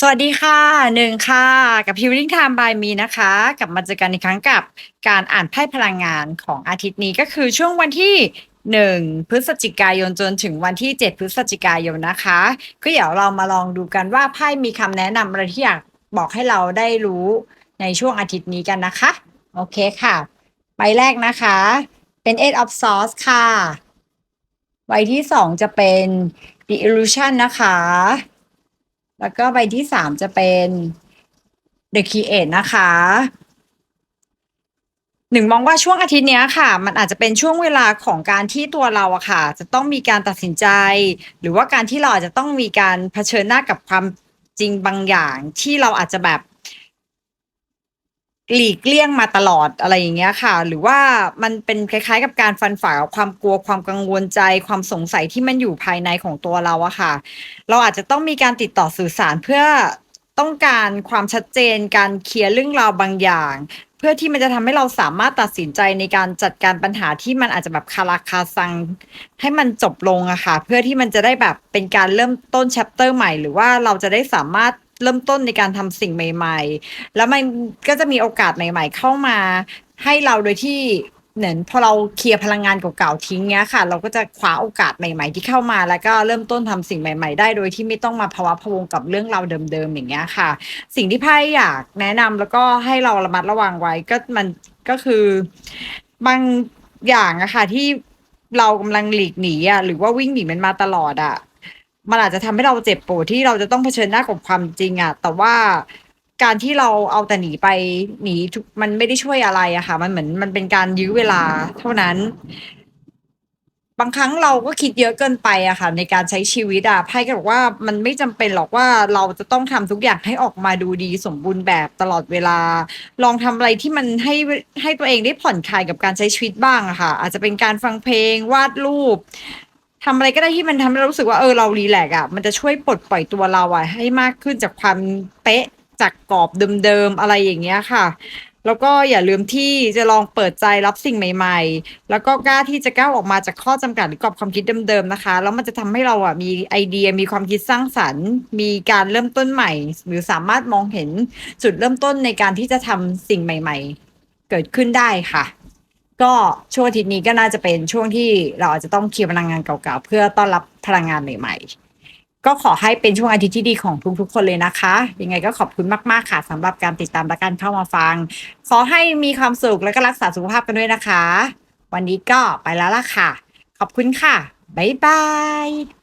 สวัสดีค่ะหนึ่งค่ะ กับ Healing Time by Me นะคะ กลับมาเจอกันอีกครั้งกับการอ่านไพ่พลังงานของอาทิตย์นี้ก็คือช่วงวันที่1พฤศจิกายนจนถึงวันที่ 7 พฤศจิกายนนะคะ ก็เดี๋ยวเรามาลองดูกันว่าไพ่มีคำแนะนำอะไรที่อยากบอกให้เราได้รู้ในช่วงอาทิตย์นี้กันนะคะ โอเคค่ะ ใบแรกนะคะ เป็น Eight of Swords ค่ะ ใบที่สองจะเป็น The Illusion นะคะ แล้วก็ใบที่สามจะเป็น The Create นะคะหนึ่งมองว่าช่วงอาทิตย์นี้ค่ะ มันอาจจะเป็นช่วงเวลาของการที่ตัวเราอะค่ะ จะต้องมีการตัดสินใจ หรือว่าการที่เราอาจจะต้องมีการเผชิญหน้ากับความจริงบางอย่างที่เราอาจจะแบบ หลีกเลี่ยงมาตลอดอะไรอย่างเงี้ยค่ะ หรือว่ามันเป็นคล้ายๆ กับการฟันฝ่าความกลัวความกังวลใจ ความสงสัยที่มันอยู่ภายในของตัวเราอะค่ะ เราอาจจะต้องมีการติดต่อสื่อสารเพื่อต้องการความชัดเจน การเคลียร์เรื่องราวบางอย่าง เพื่อที่มันจะทำให้เราสามารถตัดสินใจในการจัดการปัญหาที่มันอาจจะแบบคาราคาซัง ให้มันจบลงอะค่ะ เพื่อที่มันจะได้แบบเป็นการเริ่มต้นแชปเตอร์ใหม่ หรือว่าเราจะได้สามารถ เริ่มต้นในการทำสิ่งใหม่ ๆ แล้วมันก็จะมีโอกาสใหม่ ๆ เข้ามาให้เราโดยที่เหมือนพอเราเคลียร์พลังงานเก่าๆทิ้งเงี้ยค่ะ เราก็จะคว้าโอกาสใหม่ๆ ที่เข้ามา แล้วก็เริ่มต้นทำสิ่งใหม่ ๆ ได้โดยที่ไม่ต้องมาภาวะพวงกับเรื่องราวเดิมๆอย่างเงี้ยค่ะ สิ่งที่ไพ่อยากแนะนำแล้วก็ให้เราระมัดระวังไว้ก็มันก็คือบางอย่างอะค่ะที่เรากำลังหลีกหนีอะหรือว่าวิ่งหนีมันมาตลอดอะ มันอาจจะทำให้เราเจ็บปวดที่เราจะต้องเผชิญหน้ากับความจริงอะแต่ว่าการที่เราเอาแต่หนีไปหนีมันไม่ได้ช่วยอะไรอะค่ะ มันเหมือนมันเป็นการยื้อเวลาเท่านั้น บางครั้งเราก็คิดเยอะเกินไปอะค่ะ ในการใช้ชีวิตอะไพ่ก็บอกว่ามันไม่จำเป็นหรอกว่าเราจะต้องทำทุกอย่างให้ออกมาดูดีสมบูรณ์แบบตลอดเวลา ลองทำอะไรที่มันให้ให้ตัวเองได้ผ่อนคลายกับการใช้ชีวิตบ้างอะค่ะ อาจจะเป็นการฟังเพลงวาดรูป ทำอะไรก็ได้ที่มันทำให้เรารู้สึกว่าเออเรารีแลกซ์อะมันจะช่วยปลดปล่อยตัวเราอะให้มากขึ้นจากความเป๊ะจากกรอบเดิมๆอะไรอย่างเงี้ยค่ะ แล้วก็อย่าลืมที่จะลองเปิดใจรับสิ่งใหม่ ๆ แล้วก็กล้าที่จะก้าวออกมาจากข้อจำกัดหรือกรอบความคิดเดิมๆนะคะ แล้วมันจะทำให้เราอะมีไอเดียมีความคิดสร้างสรรค์ มีการเริ่มต้นใหม่ หรือสามารถมองเห็นจุดเริ่มต้นในการที่จะทำสิ่งใหม่ ๆ เกิดขึ้นได้ค่ะ ก็ช่วงอาทิตย์นี้ก็น่าจะเป็นช่วงที่เราอาจจะต้องเคลียร์พลังงานเก่าๆ เพื่อต้อนรับพลังงานใหม่ ๆ ก็ขอให้เป็นช่วงอาทิตย์ที่ดีของทุกๆ คนเลยนะคะ ยังไงก็ขอบคุณมากๆค่ะสำหรับการติดตามและการเข้ามาฟัง ขอให้มีความสุขและก็รักษาสุขภาพกันด้วยนะคะ วันนี้ก็ไปแล้วล่ะค่ะ ขอบคุณค่ะบ๊ายบาย